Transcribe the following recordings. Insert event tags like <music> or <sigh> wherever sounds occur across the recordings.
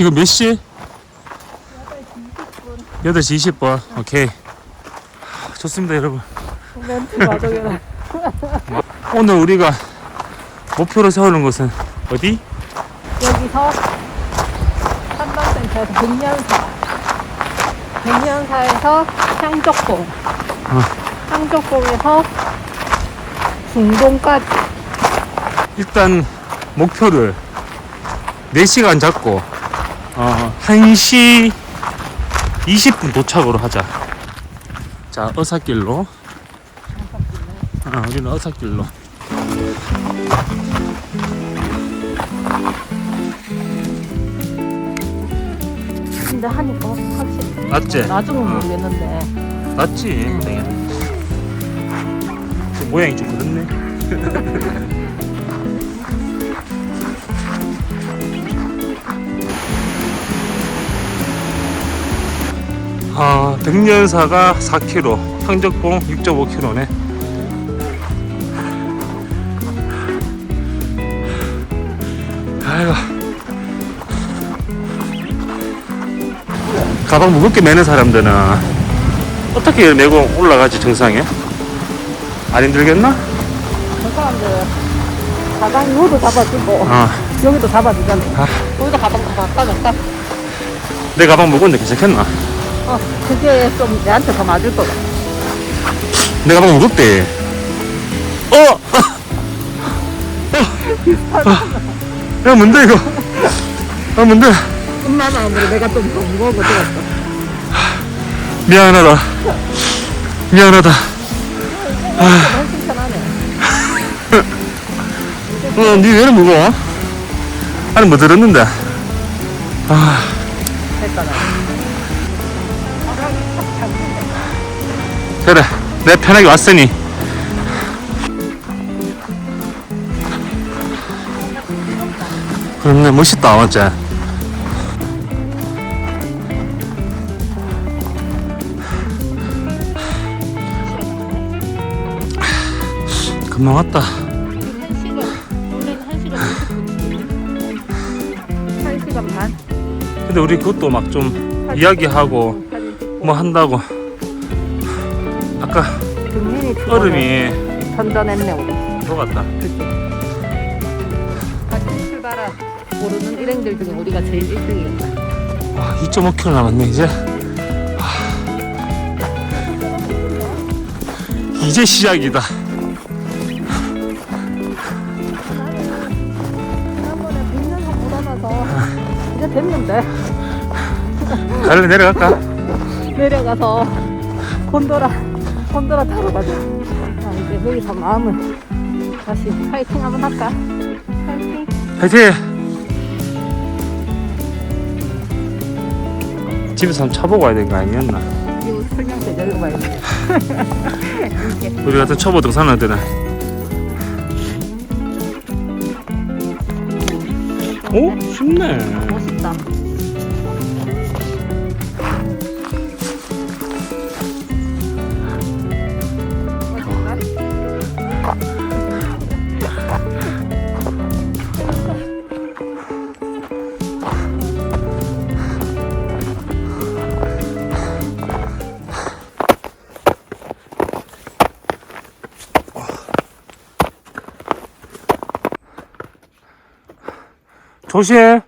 지금 몇 시? 8시 20분. 오케이. 하, 좋습니다, 여러분. 멘트 마저게라. <laughs> 오늘 우리가 목표로 세우는 것은 어디? 여기서 한방센터에서 백년사. 백년사에서 향적봉. 향적봉에서 중동까지. 일단 목표를 4시간 잡고 어, 1시 20분 도착으로 하자. 자, 어사길로. 아, 우리는 어사길로. 근데 하니까 확실히. 맞지? 나중은 어. 모르겠는데. 맞지, 당연히. 그 모양이 좀 그렇네. <laughs> 아, 백년사가 4km, 황적봉 6.5km네. 아이고. 가방 무겁게 매는 사람들은 어떻게 메고 올라가지 정상에? 안 힘들겠나? 저 사람들 가방 요도 잡아주고 아, 여기도 잡아주잖아. 아. 여기도 가방 다 갖다 내 가방 무거운데 괜찮겠나? 어, 그게 좀 내한테 더 맞을 거다. 내 가방 무겁대. 어! 어! 야, 뭔데, 이거? 아, 뭔데? 엄마는 아무리 내가 좀 더 무거운 거 들었어. 미안하다. 미안하다. 훨씬 편하네. 어, 니왜 이렇게 무거워? 아니, 뭐 들었는데? 아, 됐잖아. 그래. 내 편하게 왔으니. 그렇네, 멋있다, 맞지? 금방 왔다. 한 시간, 원래는 한 시간 50분. 한 시간 반? 근데 우리 그것도 막 좀 이야기하고. 뭐 한다고. 아까 등민이 얼음이 선전했네, 우리. 녹았다. 그치? 같이 출발한 모르는 일행들 중에 우리가 제일 1등이었다. 와, 2.5km 남았네, 이제. 아. 이제 시작이다. 지난번에 빗는 거 묻어놔서 이제 됐는데 갈래 내려갈까? 내려가서 곤도라 곤도라 타러 가자. 자 이제 여기서 마음을 다시 파이팅 한번 할까? 파이팅. 화이팅! 집에서 한번 쳐보고 와야 되는 거 아니었나? 이거 설명 제대로 봐야 돼. <laughs> 우리 같은 초보 등산하들은. 오? 쉽네. 멋있다. 조심해.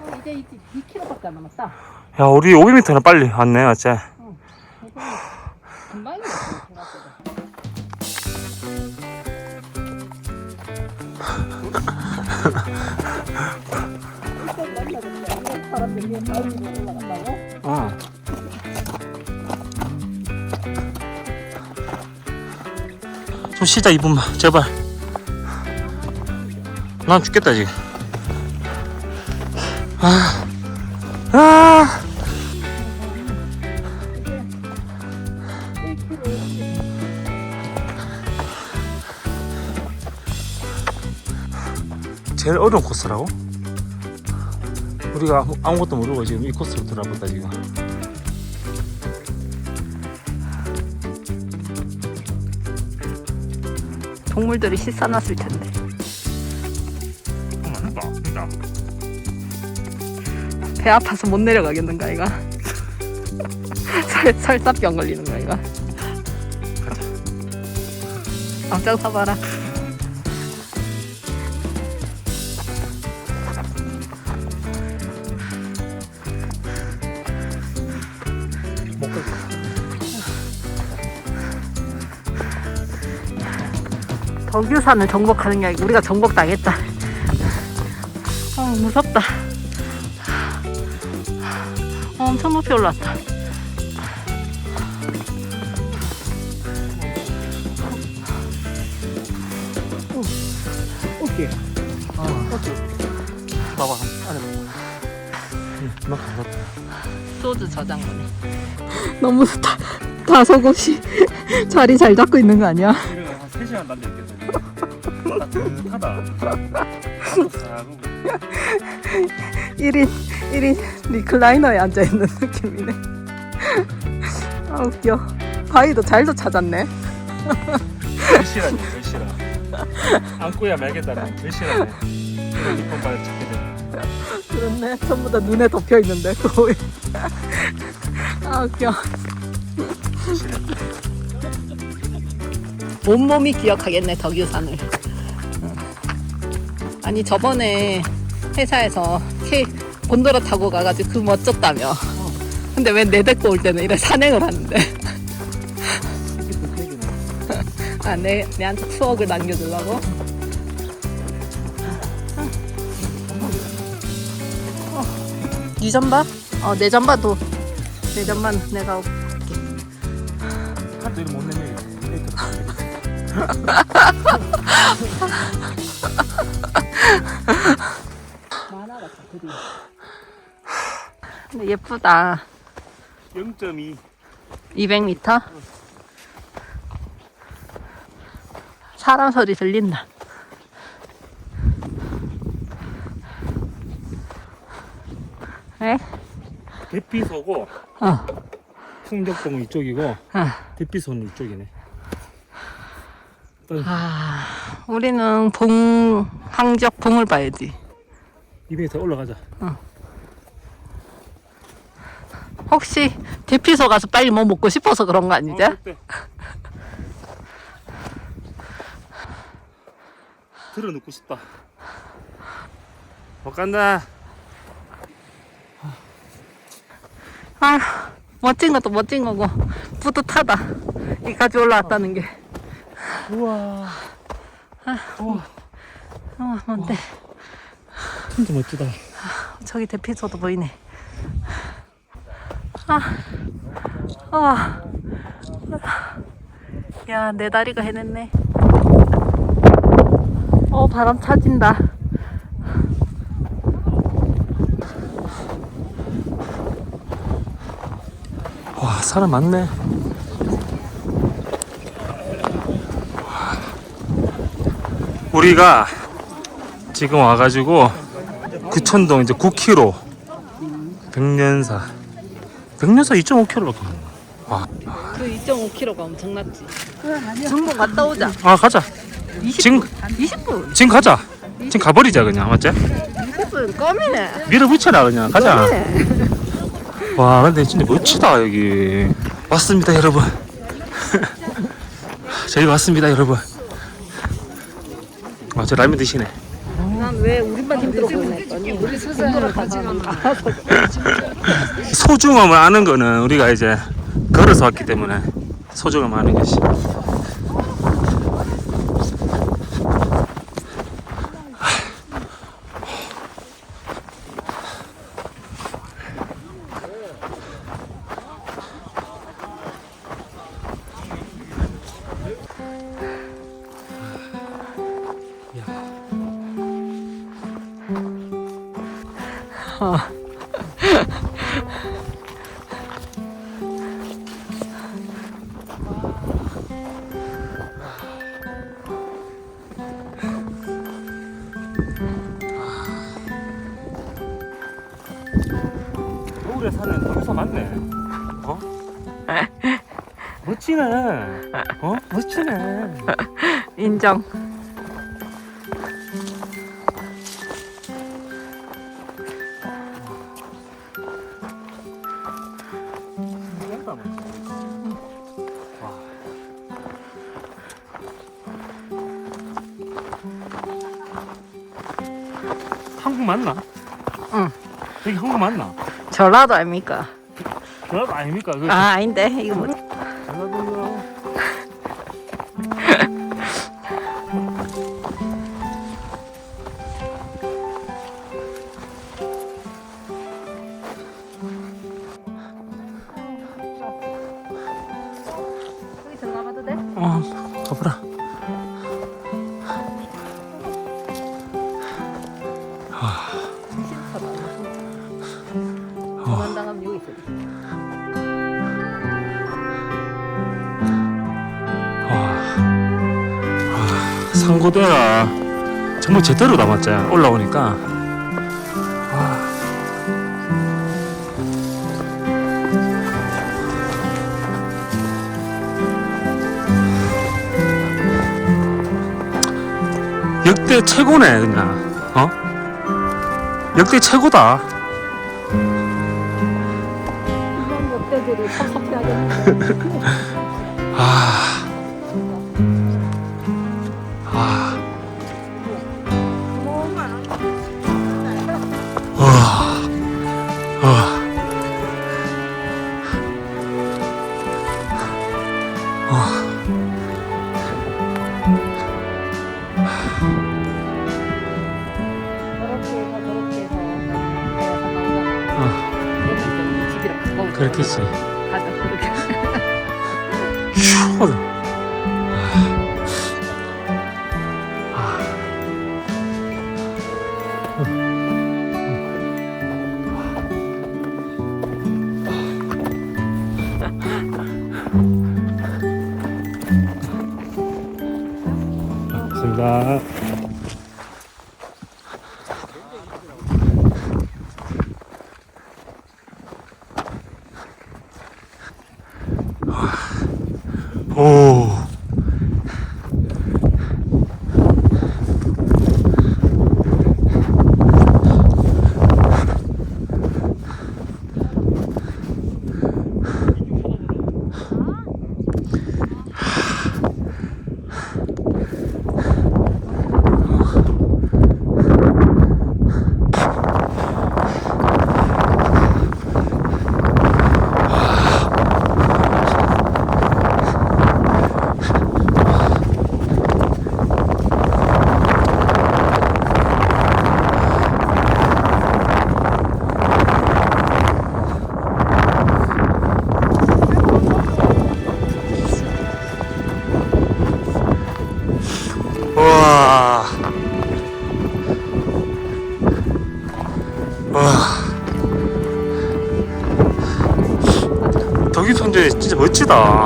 어, 이제 2km밖에 안 남았다. 야, 우리 500m는 빨리 왔네, 맞지? 위로 올라간다고? 어. 좀 쉬자, 이분만, 제발. 난 죽겠다, 지금. 아, 아. 제일 어려운 코스라고? 우리가 아무- 아무것도 모르고 지금 이 코스로 들어보다 지금. 동물들이 씻어놨을 텐데. 배 아파서 못 내려가겠는가 이가 설, 설사병 걸리는 거 이가 앞장 서봐라. 덕유산을 정복하는 게 아니고 우리가 정복당했다. 어 무섭다 어, 엄청 높이 올라왔다. 오케이 어 오케이 봐봐 안에 봐 막 소주 저장고네. 너무 다, 다소곳이 자리 잘 잡고 있는 거 아니야? 이러면 한 3시간 남겨 있겠네 따뜻하다 <laughs> 1인 1인 리클라이너에 앉아 있는 느낌이네. 아 웃겨. 바위도 잘도 찾았네. 절실하네 절실하. 안고야 말겠다는 절실하네. 이런 이쁜발 찾게 되네. 그렇네. 전부 다 눈에 덮여 있는데 거의. 아 웃겨. 온몸이 기억하겠네 덕유산을. 응. 아니 저번에 회사에서 K 곤도라 타고 가가지고 그 멋졌다며. 근데 왜 내 데리고 올 때는 이래 산행을 하는데. <laughs> 아, 내, 내한테 추억을 남겨주려고? 어, 네 잠바? 어, 내 잠바도. 내 잠바는 내가 카드 이름 못 내면 근데 예쁘다 0.2 200m? 사람 소리 들린다. 에? 대피소고 어, 풍적동은 이쪽이고 어. 대피소는 이쪽이네 아, 우리는 봉, 황적 봉을 봐야지. 이번에 더 올라가자 혹시 대피소 가서 빨리 뭐 먹고 싶어서 그런 거 아니지? 어, 그때. 들어 눕고 싶다 못 간다 아, 멋진 것도 멋진 거고 뿌듯하다. 이까지 올라왔다는 게. 우와 우와 어, 뭔데? 진짜 멋지다 저기 대피소도 보이네. 아, 아, 야, 내 다리가 해냈네. 어, 바람 차진다. 와 사람 많네 우리가 지금 와가지고 구천동 이제 9km 백년사 백년사 2.5km 와, 그 2.5km가 엄청났지. 정보 갔다 오자. 아 가자 20분. 지금 20분. 지금 가자 지금 가버리자 그냥 맞지? 20분 껌이네. 밀어붙여라 그냥 가자 껌이네. 와 근데 진짜 멋지다 여기 왔습니다 여러분 <laughs> 저희 왔습니다 여러분 아 저 라면 드시네. 난 왜 우리만 힘들어? 우리 <laughs> 스스로 소중함을 아는 거는 우리가 이제 걸어서 왔기 때문에 소중함을 아는 것이 겨울에 사는 거기서 맞네 어? <laughs> 멋지네 어? 멋지네 인정. 맞나? 전라도 아닙니까? 전라도 아닙니까? 그 아 아닌데 이거 뭐전 고대가 정말 제대로 남았지 올라오니까 와. 역대 최고네 그냥 어 역대 최고다 이런 역대들을 섭섭해하겠네. 아. 아. 집 오. 진짜 멋지다.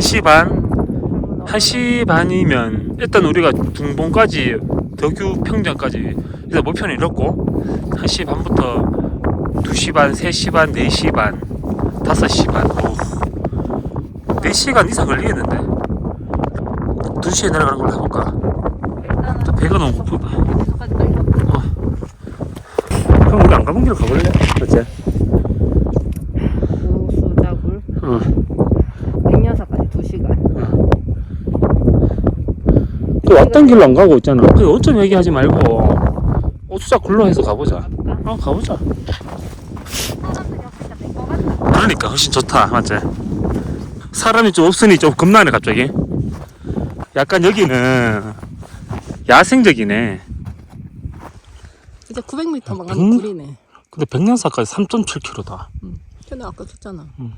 1시 반? 1시 반이면 일단 우리가 둥봉까지 덕유 평장까지 일단 목표는 이렇고 1시 반부터 2시 반, 3시 반, 4시 반, 5시 반 오. 4시간 이상 걸리겠는데 2시에 내려가는 걸로 해볼까? 일단은 또 배가 너무 고프다 가. 그럼 우리 안 가본 길로 가볼래? 어째? 우수자굴 어. 백년사까지 2시간. 또 왔던 길로 안 가고 있잖아 그 어쩜 얘기하지 말고 오수자 굴로 해서 가보자? 어 가보자. 그러니까 훨씬 좋다 맞지? 사람이 좀 없으니 좀 겁나네 갑자기 약간 여기는 야생적이네 이제 900m만 음. 가면 굴이네. 근데 백년사까지 3.7km다. 근데 아까 줬잖아. 음.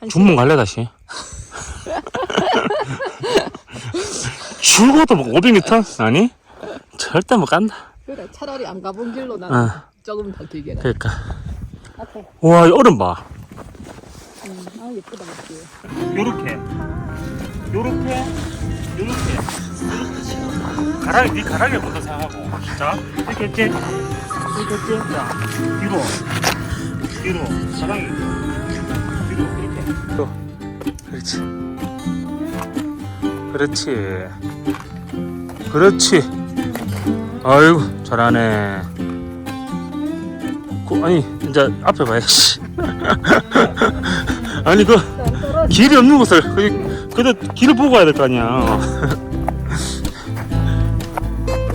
한 중문 갈래 다시? 줄고도 뭐 500m? 아니? 절대 못 간다. 그래 차라리 안 가본 길로 난 어. 조금 더 길게 가. 그러니까. 앞에. 와, 이 얼음 봐. 음, 아 예쁘다. 요렇게. 요렇게. 요렇게. 요렇게. 가랑이, 네 가랑이 먼저 생각하고. 자, 이렇게 했지? 이렇게 했지? 자, 뒤로. 뒤로. 가랑이. 또. 그렇지. 그렇지. 그렇지. 아이고, 잘하네. 그, 아니, 이제 앞에 봐야지. <laughs> 아니, 그, 길이 없는 곳을 그- 그래도 길을 보고 가야 될 거 아니야 <laughs>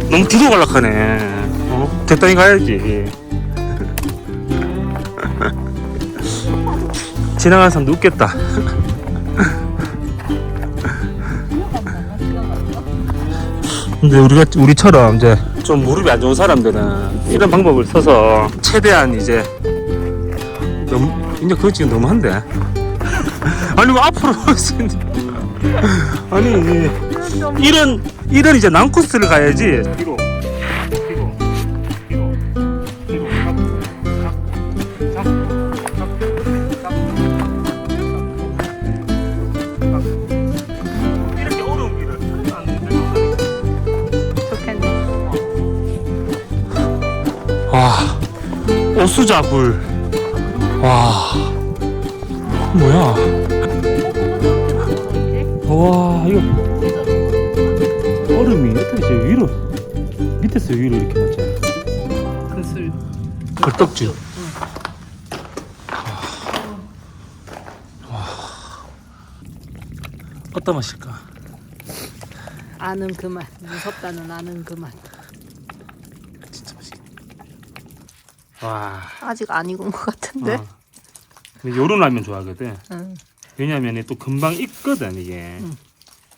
너무 뒤로 갈락하네 어? 적당히 가야지 지나가는 사람도 웃겠다. 근데 우리가 우리처럼 이제 좀 무릎이 안 좋은 사람들은 이런 방법을 써서 최대한 이제 너무 이제 그거 지금 너무한데. <laughs> 아니 뭐 앞으로 아니 이런 이런 이제 난코스를 가야지. 뒤로 오수자굴 와. 뭐야? 와 이거. 얼음이 어떻게 위로 밑에서 위로 이렇게 맞지 그술 걸떡지 어떤 맛일까? 아는 그만 무섭다는 아는 그만. 진짜 맛있겠다 와 아직 안 익은 것 같은데. 어. 근데 요런 라면 좋아하거든 응. 왜냐면 또 금방 익거든 이게 음.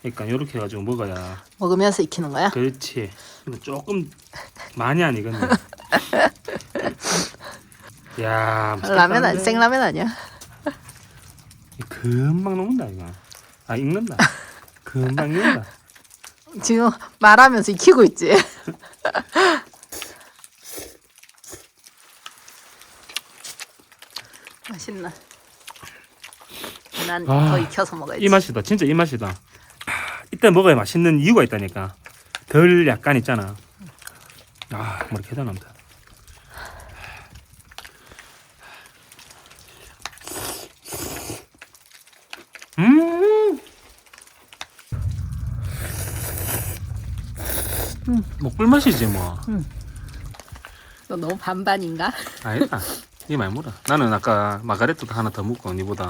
그러니까 요렇게 해가지고 먹어야 먹으면서 익히는 거야? 그렇지. 근데 조금 많이 안 익었네. <laughs> 야, 라면 아니. 생라면 아니야? <laughs> 금방 녹는다 이거. 아 익는다. <laughs> 금방 익는다. 지금 말하면서 익히고 있지. 맛있나? 난 아, 더 익혀서 먹어야지. 이 맛이다. 진짜 이 맛이다. 아, 이때 먹어야 맛있는 이유가 있다니까. 덜 약간 있잖아. 아, 머리 계단한다. 음. 뭐 꿀맛이지 뭐. 너 너무 반반인가? 아니다. <laughs> 니 많이 물어. 나는 아까 마가렛도 하나 더 먹고 니보다.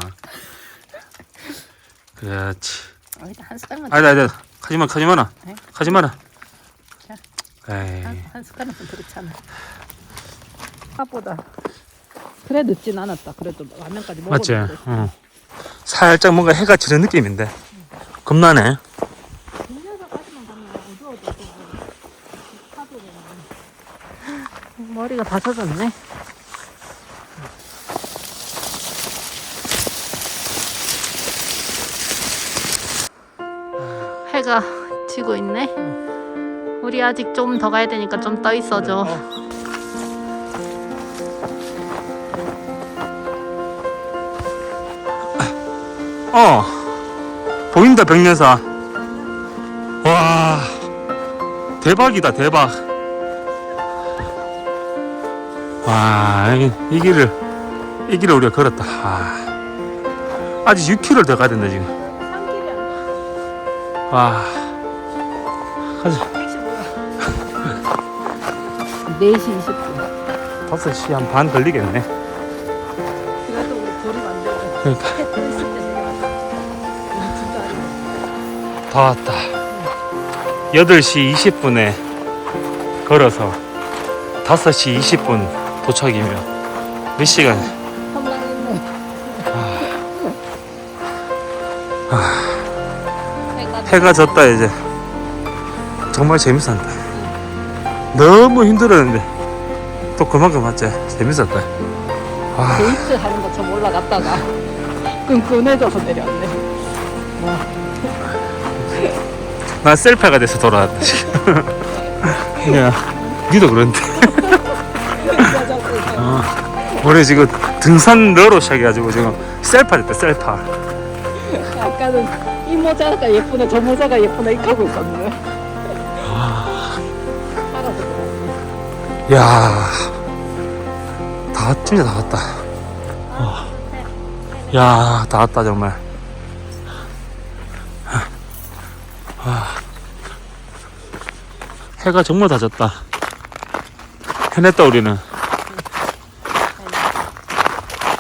그렇지. 어디다 한 숟갈만 아니다 아니다. 가지마 가지마라. 네? 가지마라. 자. 에이. 한, 좀 그렇잖아. 아보다 그래 늦진 않았다. 그래도 라면까지 먹어. 맞지? 응. 살짝 뭔가 해가 지는 느낌인데. 겁나네. 머리가 다 젖었네. 해가 지고 있네. 우리 아직 좀 더 가야 되니까 좀 떠 있어줘. 어. 보인다 백년사. 와. 대박이다 대박. 와, 이, 이 길을 이 길을 우리가 걸었다. 아. 아직 6km 더 가야 된다 지금. 와. 가자. 4시 20분. 5시 한 반 걸리겠네. 그래도 우리 거리가 안 되고 그러니까 때. 우리 진짜 아니야. 다 왔다. 8시 20분에 걸어서 5시 20분 도착이면 몇 시간? 해가 졌다 이제. 정말 재밌었다. 너무 힘들었는데 또 그만큼 맞지? 재밌었다. 와, 데이트 하는 것처럼 올라갔다가 끈끈해져서 내려왔네. 나 셀파가 돼서 돌아왔다. 야, 니도 그런데. <laughs> 어, 우리 지금 등산 러로 시작해가지고 지금 셀파 됐다, 셀파. 아까는 이 모자가 예쁘네, 저 모자가 예쁘네 이렇게 하고 그래. 야, 다 진짜 다 왔다. 어. 야, 다 왔다 정말. 와, 해가 정말 다 졌다. 해냈다 우리는.